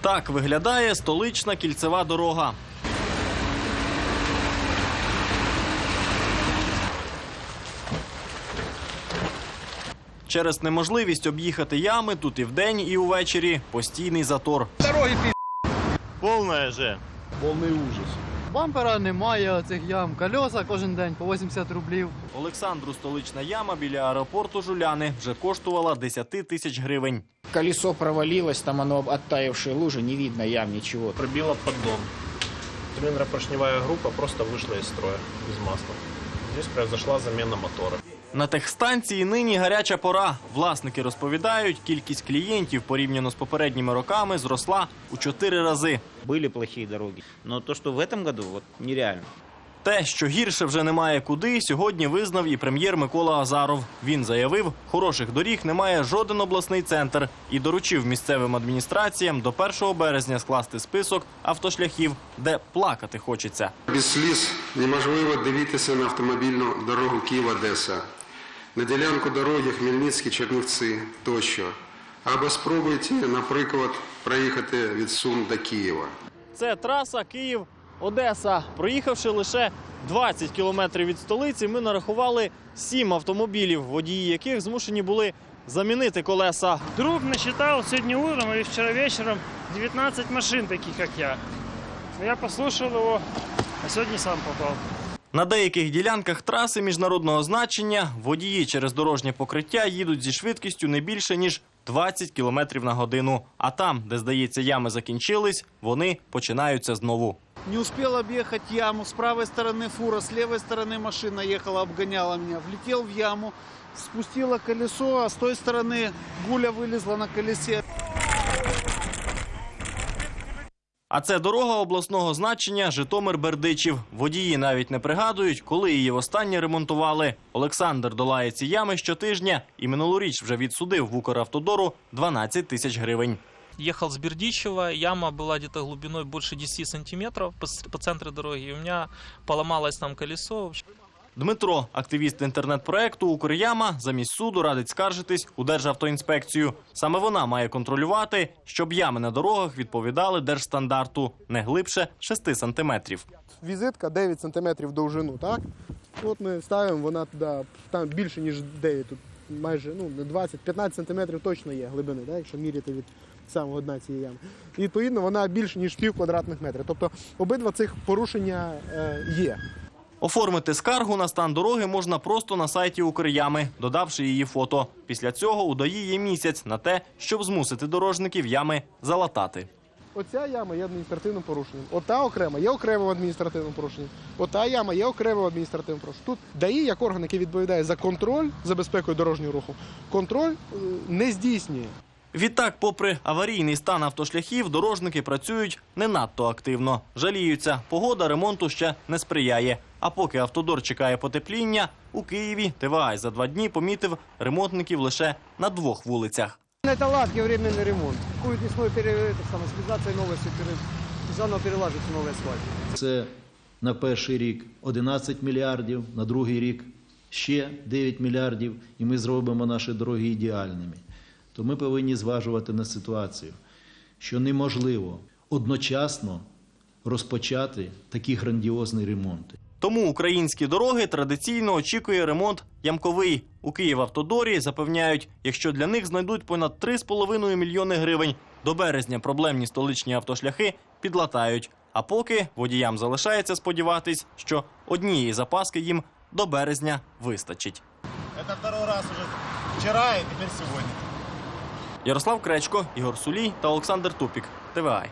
Так виглядає столична кільцева дорога. Через неможливість об'їхати ями тут і вдень, і увечері постійний затор. Повна же. Повний ужас. Бампера немає цих ям. Кольоса кожен день по 80 рублів. Олександру столична яма біля аеропорту Жуляни вже коштувала 10 тисяч гривень. Колесо провалилось, там воно оттаявши лужи, не видно ям, нічого. Пробила поддон. Цилиндропоршневая группа просто вышла из строя, без масла. Здесь произошла замена мотора. На техстанції нині гаряча пора. Власники розповідають, кількість клієнтів порівняно з попередніми роками зросла у чотири рази. Были плохие дороги. Но то, что в этом году, вот нереально. Те, що гірше вже немає куди, сьогодні визнав і прем'єр Микола Азаров. Він заявив, хороших доріг немає жоден обласний центр і доручив місцевим адміністраціям до 1 березня скласти список автошляхів, де плакати хочеться. Без сліз неможливо дивитися на автомобільну дорогу Київ-Одеса, на ділянку дороги Хмельницький-Чернівці тощо. Або спробуйте, наприклад, проїхати від Сум до Києва. Це траса Київ-Одеса. Проїхавши лише 20 кілометрів від столиці, ми нарахували 7 автомобілів, водії яких змушені були замінити колеса. Друг насчитал сегодня утром и вчера вечером 19 машин, таких как я. Я послушал его, а сегодня сам попал. На деяких ділянках траси міжнародного значення водії через дорожнє покриття їдуть зі швидкістю не більше ніж 20 км на годину. А там, де здається, ями закінчились, вони починаються знову. Не успел объехать яму. С правой стороны фура, с левой стороны машина ехала, обгоняла меня. Влетел в яму, спустила колесо, а с той стороны гуля вылезла на колесе. А це дорога обласного значення Житомир-Бердичів. Водії навіть не пригадують, коли її востаннє ремонтували. Олександр долає ці ями щотижня і минулоріч вже відсудив в Укравтодору 12 тисяч гривень. ехал с Бердичева, яма была где-то глубиной больше 10 сантиметров по, по центру дороги, и у меня поломалось там колесо. Дмитро, активіст інтернет-проекту Укряма, замість суду радить скаржитись у Державтоінспекцію. Саме вона має контролювати, щоб ями на дорогах відповідали держстандарту не глибше 6 сантиметрів. візитка 9 см довжину, так? От ми ставимо, вона туди, там більше, ніж 9, тут майже ну, 20, 15 см точно є глибини, так? якщо міряти від самого дна цієї ями. І, відповідно, вона більше, ніж пів квадратних метрів. Тобто обидва цих порушення е, є. Оформити скаргу на стан дороги можна просто на сайті Укрями, додавши її фото. Після цього у ДАІ є місяць на те, щоб змусити дорожників ями залатати. Оця яма є адміністративним порушенням. Ота окрема є окремим адміністративним порушенням. Ота яма є окремим адміністративним порушенням. Тут ДАІ, як орган, який відповідає за контроль за безпекою дорожнього руху, контроль е, не здійснює. Відтак, попри аварійний стан автошляхів, дорожники працюють не надто активно. Жаліються, погода ремонту ще не сприяє. А поки автодор чекає потепління, у Києві ТВА за два дні помітив ремонтників лише на двох вулицях. Это ладки, временный ремонт. Будет весной пере... это самое, специация новая, все пере... заново перелаживается новый асфальт. Це на перший рік 11 мільярдів, на другий рік ще 9 мільярдів, і ми зробимо наші дороги ідеальними. То ми повинні зважувати на ситуацію, що неможливо одночасно розпочати такі грандіозні ремонти. Тому українські дороги традиційно очікує ремонт ямковий. У Київавтодорі запевняють, якщо для них знайдуть понад 3,5 мільйони гривень, до березня проблемні столичні автошляхи підлатають. А поки водіям залишається сподіватись, що однієї запаски їм до березня вистачить. Это второй раз уже вчера и теперь сегодня. Ярослав Кречко, Ігор Сулій та Олександр Тупік. ТВА.